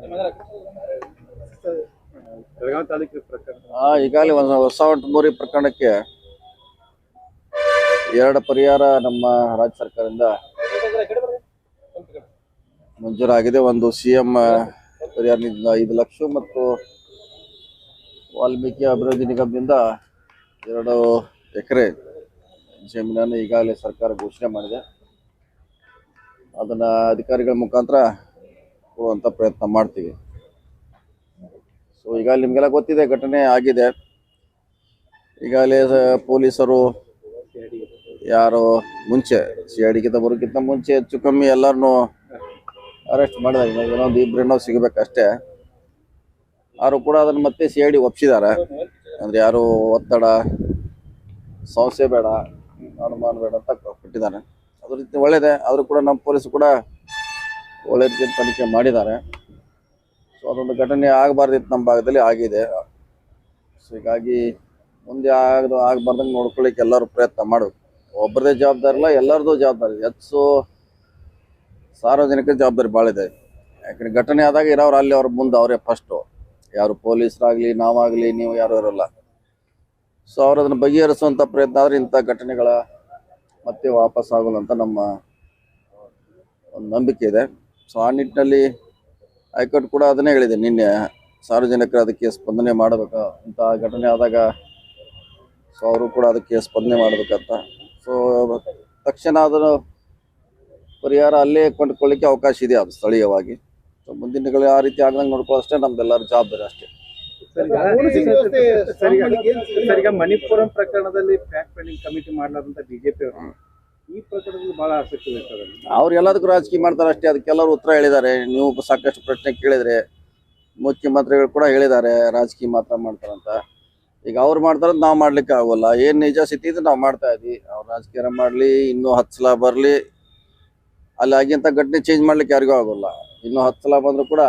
ಬೆಳಗಾವಿ ಈಗಾಗಲೇ ಒಂದು ಹೊಸ ಮೂರಿ ಪ್ರಕರಣಕ್ಕೆ ಎರಡು ಪರಿಹಾರ ನಮ್ಮ ರಾಜ್ಯ ಸರ್ಕಾರದಿಂದ ಮಂಜೂರಾಗಿದೆ. ಒಂದು ಸಿ ಎಂ ಪರಿಹಾರ ನಿಧಿಯಿಂದ ಐದು ಲಕ್ಷ ಮತ್ತು ವಾಲ್ಮೀಕಿ ಅಭಿವೃದ್ಧಿ ನಿಗಮದಿಂದ ಎರಡು ಎಕರೆ ಜಮೀನನ್ನು ಈಗಾಗಲೇ ಸರ್ಕಾರ ಘೋಷಣೆ ಮಾಡಿದೆ. ಅದನ್ನು ಅಧಿಕಾರಿಗಳ ಮುಖಾಂತರ ಕೊಡುವಂಥ ಪ್ರಯತ್ನ ಮಾಡ್ತೀವಿ. ಸೊ ಈಗ ನಿಮಗೆಲ್ಲ ಗೊತ್ತಿದೆ, ಘಟನೆ ಆಗಿದೆ. ಈಗಾಗಲೇ ಪೊಲೀಸರು ಯಾರು ಮುಂಚೆ ಸಿ ಐ ಡಿಗಿಂತ ಬರೋಕ್ಕಿಂತ ಮುಂಚೆ ಹೆಚ್ಚು ಕಮ್ಮಿ ಎಲ್ಲರನ್ನು ಅರೆಸ್ಟ್ ಮಾಡಿದಾಗ ಇನ್ನೊಂದು ಇಬ್ಬರೇನೋ ಸಿಗಬೇಕಷ್ಟೇ. ಯಾರು ಕೂಡ ಅದನ್ನು ಮತ್ತೆ ಸಿ ಐ ಡಿ ಒಪ್ಸಿದ್ದಾರೆ. ಅಂದರೆ ಯಾರು ಒತ್ತಡ ಸಮಸ್ಯೆ ಬೇಡ, ಅನುಮಾನ ಬೇಡ ಅಂತ ಕೊಟ್ಟಿದ್ದಾರೆ. ಅದ್ರ ರೀತಿ ಒಳ್ಳೇದೆ. ಆದರೂ ಕೂಡ ನಮ್ಮ ಪೊಲೀಸ್ ಕೂಡ ಒಳ್ಳೆ ತನಿಖೆ ಮಾಡಿದ್ದಾರೆ. ಸೊ ಅದೊಂದು ಘಟನೆ ಆಗಬಾರ್ದಿತ್ತು ನಮ್ಮ ಭಾಗದಲ್ಲಿ, ಆಗಿದೆ. ಸೊ ಹೀಗಾಗಿ ಮುಂದೆ ಆಗದು, ಆಗಬಾರ್ದಂಗೆ ನೋಡ್ಕೊಳ್ಳಿಕ್ಕೆ ಎಲ್ಲರೂ ಪ್ರಯತ್ನ ಮಾಡಬೇಕು ಒಬ್ಬರದೇ ಜವಾಬ್ದಾರಿ ಇಲ್ಲ, ಎಲ್ಲರದ್ದು ಜವಾಬ್ದಾರಿ. ಹೆಚ್ಚು ಸಾರ್ವಜನಿಕ ಜವಾಬ್ದಾರಿ ಭಾಳ ಇದೆ. ಯಾಕಂದ್ರೆ ಘಟನೆ ಆದಾಗ ಇರೋರು ಅಲ್ಲಿ, ಅವ್ರ ಮುಂದೆ, ಅವರೇ ಫಸ್ಟು ಯಾರು ಪೊಲೀಸರಾಗಲಿ, ನಾವಾಗಲಿ, ನೀವು ಯಾರು ಇರೋಲ್ಲ. ಸೊ ಅವ್ರು ಅದನ್ನು ಬಗೆಹರಿಸುವಂಥ ಪ್ರಯತ್ನ ಆದರೆ ಇಂಥ ಘಟನೆಗಳ ಮತ್ತೆ ವಾಪಸ್ ಆಗೋಲ್ಲ ಅಂತ ನಮ್ಮ ಒಂದು ನಂಬಿಕೆ ಇದೆ. ಸೊ ಆ ನಿಟ್ಟಿನಲ್ಲಿ ಹೈಕೋರ್ಟ್ ಕೂಡ ಅದನ್ನೇ ಹೇಳಿದೆ. ನಿನ್ನೆ ಸಾರ್ವಜನಿಕರು ಅದಕ್ಕೆ ಸ್ಪಂದನೆ ಮಾಡಬೇಕು ಅಂತ ಘಟನೆ ಆದಾಗ ಸೊ ಅವರು ಕೂಡ ಅದಕ್ಕೆ ಸ್ಪಂದನೆ ಮಾಡಬೇಕಂತ. ಸೊ ತಕ್ಷಣ ಅದನ್ನು ಪರಿಹಾರ ಅಲ್ಲೇ ಕೊಂಡ್ಕೊಳ್ಳಿಕ್ಕೆ ಅವಕಾಶ ಇದೆ ಅದು ಸ್ಥಳೀಯವಾಗಿ. ಸೊ ಮುಂದಿನ ದಿನಗಳು ಆ ರೀತಿ ಆಗದಂಗೆ ನೋಡ್ಕೊಳ್ಳೋಷ್ಟೇ ನಮ್ದೆಲ್ಲರ ಜವಾಬ್ದಾರಿ ಅಷ್ಟೇ. ಮಣಿಪುರಂ ಪ್ರಕರಣದಲ್ಲಿ ಫ್ಯಾಕ್ಟ್ ಫೈಂಡಿಂಗ್ ಕಮಿಟಿ ಮಾಡಲಾರಂತ ಬಿಜೆಪಿ ಅವರು. ಅವ್ರು ಎಲ್ಲದಕ್ಕೂ ರಾಜಕೀಯ ಮಾಡ್ತಾರೆ ಅಷ್ಟೇ. ಅದಕ್ಕೆಲ್ಲರೂ ಉತ್ತರ ಹೇಳಿದ್ದಾರೆ. ನೀವು ಸಾಕಷ್ಟು ಪ್ರಶ್ನೆ ಕೇಳಿದ್ರೆ ಮುಖ್ಯಮಂತ್ರಿಗಳು ಕೂಡ ಹೇಳಿದ್ದಾರೆ, ರಾಜಕೀಯ ಮಾತ್ರ ಮಾಡ್ತಾರಂತ ಈಗ ಅವ್ರು ಮಾಡ್ತಾರಂತ ನಾವು ಮಾಡ್ಲಿಕ್ಕೆ ಆಗೋಲ್ಲ. ಏನ್ ನಿಜ ಸ್ಥಿತಿ ಇದ್ರೆ ನಾವು ಮಾಡ್ತಾ ಇದ್ವಿ. ಅವ್ರು ರಾಜಕೀಯ ಮಾಡ್ಲಿ, ಇನ್ನೂ ಹತ್ತು ಸಲ ಬರ್ಲಿ. ಅಲ್ಲಿ ಆಗಿಂತ ಘಟನೆ ಚೇಂಜ್ ಮಾಡ್ಲಿಕ್ಕೆ ಯಾರಿಗೂ ಆಗೋಲ್ಲ. ಇನ್ನೂ ಹತ್ತು ಸಲ ಬಂದ್ರು ಕೂಡ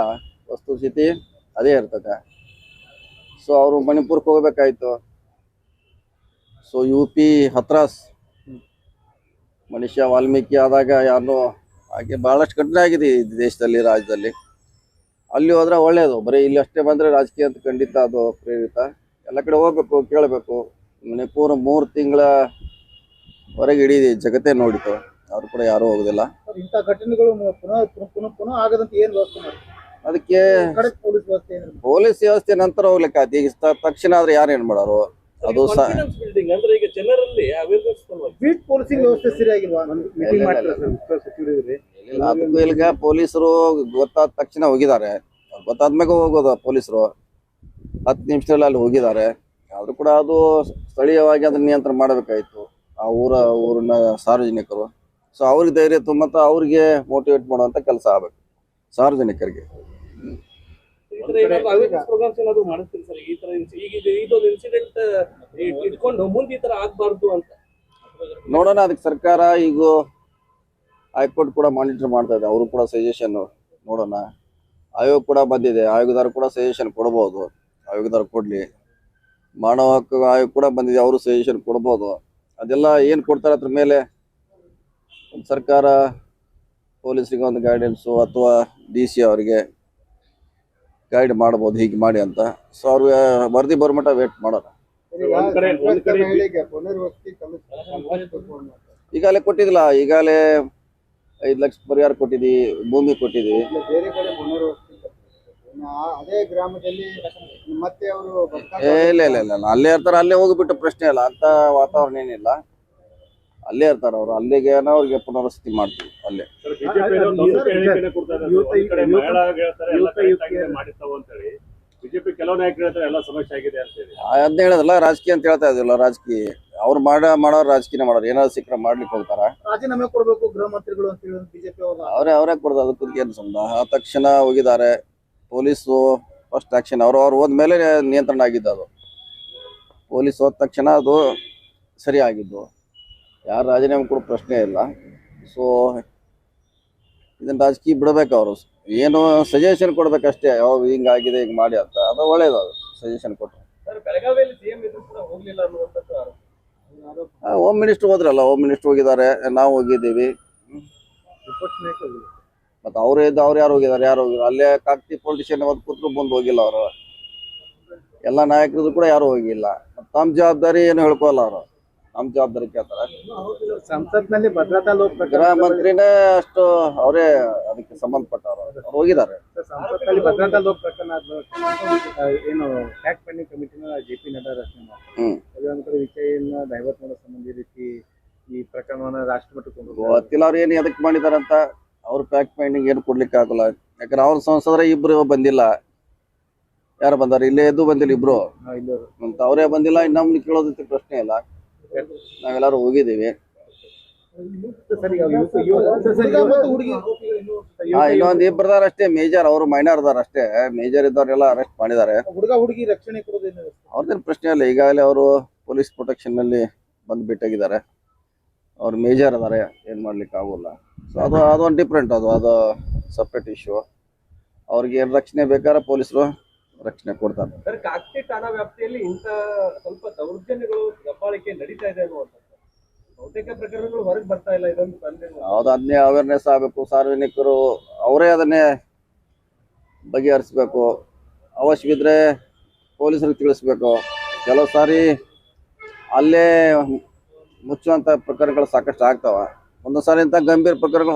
ವಸ್ತು ಸ್ಥಿತಿ ಅದೇ ಇರ್ತದೆ. ಸೊ ಅವರು ಮಣಿಪುರಕ್ಕೆ ಹೋಗ್ಬೇಕಾಯ್ತು. ಸೊ ಯು ಪಿ ಹತ್ರಾಸ್ ಮನುಷ್ಯ ವಾಲ್ಮೀಕಿ ಆದಾಗ ಯಾರು ಹಾಗೆ ಬಹಳಷ್ಟು ಕಡಿಮೆ ಆಗಿದೆ ಈ ದೇಶದಲ್ಲಿ ರಾಜ್ಯದಲ್ಲಿ. ಅಲ್ಲಿ ಹೋದ್ರೆ ಒಳ್ಳೇದು. ಬರೀ ಇಲ್ಲಿ ಅಷ್ಟೇ ಬಂದ್ರೆ ರಾಜಕೀಯ ಅಂತ ಖಂಡಿತ ಅದು ಪ್ರೇರಿತ. ಎಲ್ಲ ಕಡೆ ಹೋಗ್ಬೇಕು ಕೇಳಬೇಕು. ಮಣಿಪುರ ಮೂರು ತಿಂಗಳ ಹೊರಗೆ ಇಡೀ ಜಗತ್ತೇ ನೋಡಿತು. ಅವ್ರು ಕೂಡ ಯಾರೂ ಹೋಗುದಿಲ್ಲ. ಸರ್, ಇಂಥ ಘಟನೆಗಳು ಪುನಃ ಪುನಃ ಪುನಃ ಪುನಃ ಆಗದಂತೆ ಏನ್ ವ್ಯವಸ್ಥೆ ಮಾಡಿ ಅದಕ್ಕೆ ಪೊಲೀಸ್ ವ್ಯವಸ್ಥೆ ಪೊಲೀಸ್ ವ್ಯವಸ್ಥೆ ನಂತರ ಹೋಗ್ಲಿಕ್ಕೆ ಈಗ ತಕ್ಷಣ ಆದ್ರೆ ಯಾರು ಏನ್ ಮಾಡೋರು? ಅದು ಬಿಲ್ಡಿಂಗ್ ಅಂದ್ರೆ ಈಗ ಜನರಲ್ಲಿ ಅವೇರ್ನೆಸ್ ಬೀಟ್ ಪೊಲೀಸಿಂಗ್ ವ್ಯವಸ್ಥೆ ಸರಿಯಾಗಿಲ್ವಾ? ಮೀಟಿಂಗ್ ಮಾಡ್ತಾರೆ ಸರ್ ಉತ್ತರ ಸಚಿವರಿದ್ರೆ. ಇಲ್ಲ, ಅದಕ್ಕೂ ಇಲ್ಲಿಗ ಪೊಲೀಸರು ಗೊತ್ತಾದ ತಕ್ಷಣ ಹೋಗಿದ್ದಾರೆ. ಗೊತ್ತಾದ್ಮೇಲೆ ಹೋಗೋದು ಪೊಲೀಸರು. ಹತ್ತು ನಿಮಿಷದಲ್ಲಿ ಅಲ್ಲಿ ಹೋಗಿದ್ದಾರೆ. ಆದ್ರೂ ಕೂಡ ಅದು ಸ್ಥಳೀಯವಾಗಿ ಅದನ್ನ ನಿಯಂತ್ರಣ ಮಾಡಬೇಕಾಯ್ತು. ಆ ಊರ ಊರಿನ ಸಾರ್ವಜನಿಕರು. ಸೊ ಅವ್ರಿಗೆ ಧೈರ್ಯ ತುಂಬ ಅವ್ರಿಗೆ ಮೋಟಿವೇಟ್ ಮಾಡುವಂತ ಕೆಲಸ ಆಗ್ಬೇಕು ಸಾರ್ವಜನಿಕರಿಗೆ ಈ ತರ ಏನಾದ್ರು ಅವೇರ್ನೆಸ್ ಪ್ರೋಗ್ರಾಮ್ಸ್ ಏನಾದ್ರು ಮಾಡಿಸ್ತೀರಿ ಸರ್? ಈ ತರ ಇನ್ಸಿ- ಈಗ ಇದು- ಇದೊಂದು ಇನ್ಸಿಡೆಂಟ್ ಇಟ್ಕೊಂಡು ಮುಂದೆ ಈ ತರ ಆಗ್ಬಾರ್ದು ಅಂತ. ನೋಡೋಣ ಅದಕ್ಕೆ ಸರ್ಕಾರ ಈಗ ಹೈಕೋರ್ಟ್ ಕೂಡ ಮಾನಿಟರ್ ಮಾಡ್ತಾ ಇದೆ. ಅವರು ಕೂಡ ಸಜೆಷನ್ ನೋಡೋಣ. ಆಯೋಗ ಕೂಡ ಬಂದಿದೆ. ಆಯೋಗದವರು ಕೂಡ ಸಜೆಷನ್ ಕೊಡ್ಬೋದು. ಆಯೋಗದವ್ರು ಕೊಡ್ಲಿ. ಮಾನವ ಹಕ್ಕು ಆಯೋಗ ಕೂಡ ಬಂದಿದೆ. ಅವರು ಸಜೆಷನ್ ಕೊಡ್ಬೋದು. ಅದೆಲ್ಲ ಏನು ಕೊಡ್ತಾರೆ ಅದ್ರ ಮೇಲೆ ಸರ್ಕಾರ ಪೊಲೀಸರಿಗೆ ಒಂದು ಗೈಡೆನ್ಸು ಅಥವಾ ಡಿ ಸಿ ಅವರಿಗೆ ಗೈಡ್ ಮಾಡಬಹುದು ಹೀಗೆ ಮಾಡಿ ಅಂತ. ಸೊ ಅವ್ರಿಗೆ ವರದಿ ಬರ್ಮಟ ವೇಟ್ ಮಾಡೋಣ ಈಗಾಗಲೇ ಕೊಟ್ಟಿದ್ದಿಲ್ಲ ಈಗಾಗಲೇ ಐದು ಲಕ್ಷ ಪರಿಹಾರ ಕೊಟ್ಟಿದ್ವಿ ಭೂಮಿ ಕೊಟ್ಟಿದ್ವಿ ಇಲ್ಲ ಇಲ್ಲ ಇಲ್ಲ. ಅಲ್ಲೇ ಇರ್ತಾರೆ ಅಲ್ಲೇ ಹೋಗಿಬಿಟ್ಟು ಪ್ರಶ್ನೆ ಇಲ್ಲ. ಅಂತ ವಾತಾವರಣ ಏನಿಲ್ಲ. ಅಲ್ಲೇ ಇರ್ತಾರೆ ಅವರು. ಅಲ್ಲಿಗೆ ಅವ್ರಿಗೆ ಪುನರ್ವಸತಿ ಮಾಡ್ತೀವಿ ಅಲ್ಲೇ. ಬಿಜೆಪಿ ಕೆಲವು ನಾಯಕರು ಹೇಳ್ತಾರೆ ಎಲ್ಲ ಸಮಸ್ಯೆ ಆಗಿದೆ ಅಂತ ಹೇಳಿ. ಅದನ್ನ ಹೇಳೋದಲ್ಲ ರಾಜಕೀಯ ಅಂತ ಹೇಳ್ತಾ ಇದಿಲ್ಲ ರಾಜಕೀಯ. ಅವ್ರು ಮಾಡ ಮಾಡೋರು ರಾಜಕೀಯ ಮಾಡೋರು. ಏನಾದ್ರು ಸಿಕ್ಕರೆ ಮಾಡ್ಲಿಕ್ಕೆ ಹೋಗ್ತಾರ. ರಾಜೀನಾಮೆ ಕೊಡಬೇಕು ಗೃಹ ಮಂತ್ರಿಗಳು ಅಂತ ಹೇಳಿ ಬಿಜೆಪಿ ಅವರು. ಅವರೇ ಅವರೇ ಕೊಡೋದು ಅದಕ್ಕೆ ಏನು ಸಂಬಂಧ? ಆ ತಕ್ಷಣ ಹೋಗಿದ್ದಾರೆ. ಪೊಲೀಸು ಫಸ್ಟ್ ಆಕ್ಷನ್ ಅವ್ರು ಅವ್ರು ಹೋದ್ಮೇಲೆ ನಿಯಂತ್ರಣ ಆಗಿದ್ದು ಅದು. ಪೊಲೀಸ್ ಹೋದ ತಕ್ಷಣ ಅದು ಸರಿ ಆಗಿದ್ದು ಯಾರು ರಾಜೀನಾಮೆ ಕೊಡೋ ಪ್ರಶ್ನೆ ಇಲ್ಲ. ಸೊ ಇದನ್ನು ರಾಜಕೀಯ ಬಿಡಬೇಕು ಅವರು. ಏನು ಸಜೆಷನ್ ಕೊಡ್ಬೇಕಷ್ಟೇ ಯಾವಾಗ ಹಿಂಗಾಗಿದೆ ಹಿಂಗೆ ಮಾಡಿ ಅಂತ. ಅದು ಒಳ್ಳೇದು ಅದು ಸಜೆಷನ್ ಕೊಟ್ಟರು. ಹೋಮ್ ಮಿನಿಸ್ಟರ್ ಹೋದ್ರಲ್ಲ ಹೋಮ್ ಮಿನಿಸ್ಟರ್ ಹೋಗಿದ್ದಾರೆ ನಾವು ಹೋಗಿದ್ದೀವಿ. ಮತ್ತು ಅವರೇ ಇದ್ದು ಅವ್ರು ಯಾರು ಹೋಗಿದ್ದಾರೆ ಯಾರು ಹೋಗಿದ್ದಾರೆ ಅಲ್ಲೇ ಕಾಕ್ತಿ ಪೊಲಿಟಿಷಿಯನ್ ಒಂದು ಕೂತ್ರು ಬಂದು ಹೋಗಿಲ್ಲ ಅವರು. ಎಲ್ಲ ನಾಯಕರದ್ದು ಕೂಡ ಯಾರು ಹೋಗಿಲ್ಲ. ತಮ್ಮ ಜವಾಬ್ದಾರಿ ಏನು ಹೇಳ್ಕೊಲ್ಲ ಅವರು. ನಮ್ಮ ಜವಾಬ್ದಾರಿ ಕೇಳ್ತಾರ. ಸಂಸತ್ನಲ್ಲಿ ಭದ್ರತಾ ಲೋಕ ಗೃಹ ಮಂತ್ರಿನೇ ಅಷ್ಟು ಅವರೇ ಅದಕ್ಕೆ ಸಂಬಂಧಪಟ್ಟವರು. ಅವ್ರು ಹೋಗಿದ್ದಾರೆ. ಸಂಸತ್ನಲ್ಲಿ ಭದ್ರತಾ ಲೋಕ ಪ್ರಕರಣ ಏನು ಪ್ಯಾಕ್ ಪೆಂಡಿಂಗ್ ಕಮಿಟಿನ ಜೆ ಪಿ ನಡ್ಡಾ ರಚನೆ ವಿಷಯನ ಡೈವರ್ಟ್ ಮಾಡೋ ಸಂಬಂಧ ಈ ರೀತಿ ಈ ಪ್ರಕರಣವನ್ನ ರಾಷ್ಟ್ರಮಟ್ಟಕ್ಕೆ. ಗೊತ್ತಿಲ್ಲ ಅವ್ರು ಏನು ಎದಕ್ಕೆ ಮಾಡಿದಾರಂತ. ಅವ್ರ ಪ್ಯಾಕ್ ಪೈಂಡಿಂಗ್ ಏನು ಕೊಡ್ಲಿಕ್ಕೆ ಆಗಲ್ಲ. ಯಾಕಂದ್ರೆ ಅವ್ರ ಸಂಸದರ ಇಬ್ರು ಬಂದಿಲ್ಲ. ಯಾರು ಬಂದಾರ? ಇಲ್ಲೇ ಎದ್ದು ಬಂದಿಲ್ಲ ಇಬ್ರು. ಅವರೇ ಬಂದಿಲ್ಲ. ಇನ್ನು ನಮ್ಗೆ ಕೇಳೋದಕ್ಕೆ ಪ್ರಶ್ನೆ ಇಲ್ಲ. ನಾವೆಲ್ಲರೂ ಹೋಗಿದ್ದೀವಿ. ಹಾ, ಇನ್ನೊಂದ್ ಇಬ್ಬರದಾರ ಅಷ್ಟೇ, ಮೇಜರ್ ಅವರು ಮೈನರ್ ಅದಾರ ಅಷ್ಟೇ. ಮೇಜರ್ ಇದ್ದವರೆಲ್ಲ ಅರೆಸ್ಟ್ ಮಾಡಿದ್ದಾರೆ. ಅವ್ರದ್ದೇನು ಪ್ರಶ್ನೆ ಇಲ್ಲ, ಈಗಾಗಲೇ ಅವರು ಪೊಲೀಸ್ ಪ್ರೊಟೆಕ್ಷನ್ನಲ್ಲಿ ಬಂದು ಬಿಟ್ಟಾಗಿದ್ದಾರೆ. ಅವ್ರು ಮೇಜರ್ ಅದಾರೆ ಏನ್ ಮಾಡ್ಲಿಕ್ಕೆ ಆಗೋಲ್ಲ. ಸೊ ಅದು, ಅದೊಂದು ಡಿಫ್ರೆಂಟ್ ಅದು ಅದು ಸಪ್ರೇಟ್ ಇಶ್ಯೂ ಅವ್ರಿಗೆ ಏನು ರಕ್ಷಣೆ ಬೇಕಾದ್ರೆ ಪೊಲೀಸರು ರಕ್ಷಣೆ ಕೊಡ್ತಾರೆ ಸರ್ ಕಾಕ್ತಿ ಠಾಣಾ ವ್ಯಾಪ್ತಿಯಲ್ಲಿ ಇಂಥ ಸ್ವಲ್ಪ ದೌರ್ಜನ್ಯಗಳು ದಬ್ಬಾಳಿಕೆ ನಡೀತಾ ಇದೆ ಅನ್ನುವಂಥದ್ದು. ಬಹುತೇಕ ಪ್ರಕರಣಗಳು ಹೊರಗೆ ಬರ್ತಾ ಇಲ್ಲ ಇದೊಂದು ತಂದೆ ಯಾವ್ದು ಅದನ್ನೇ ಅವೇರ್ನೆಸ್ ಆಗಬೇಕು. ಸಾರ್ವಜನಿಕರು ಅವರೇ ಅದನ್ನೇ ಬಗೆಹರಿಸ್ಬೇಕು. ಅವಶ್ಯವಿದ್ರೆ ಪೊಲೀಸರಿಗೆ ತಿಳಿಸ್ಬೇಕು. ಕೆಲವು ಸಾರಿ ಅಲ್ಲೇ ಮುಚ್ಚುವಂಥ ಪ್ರಕರಣಗಳು ಸಾಕಷ್ಟು ಆಗ್ತಾವ. ಒಂದೊಂದು ಸಾರಿ ಇಂಥ ಗಂಭೀರ ಪ್ರಕರಣಗಳು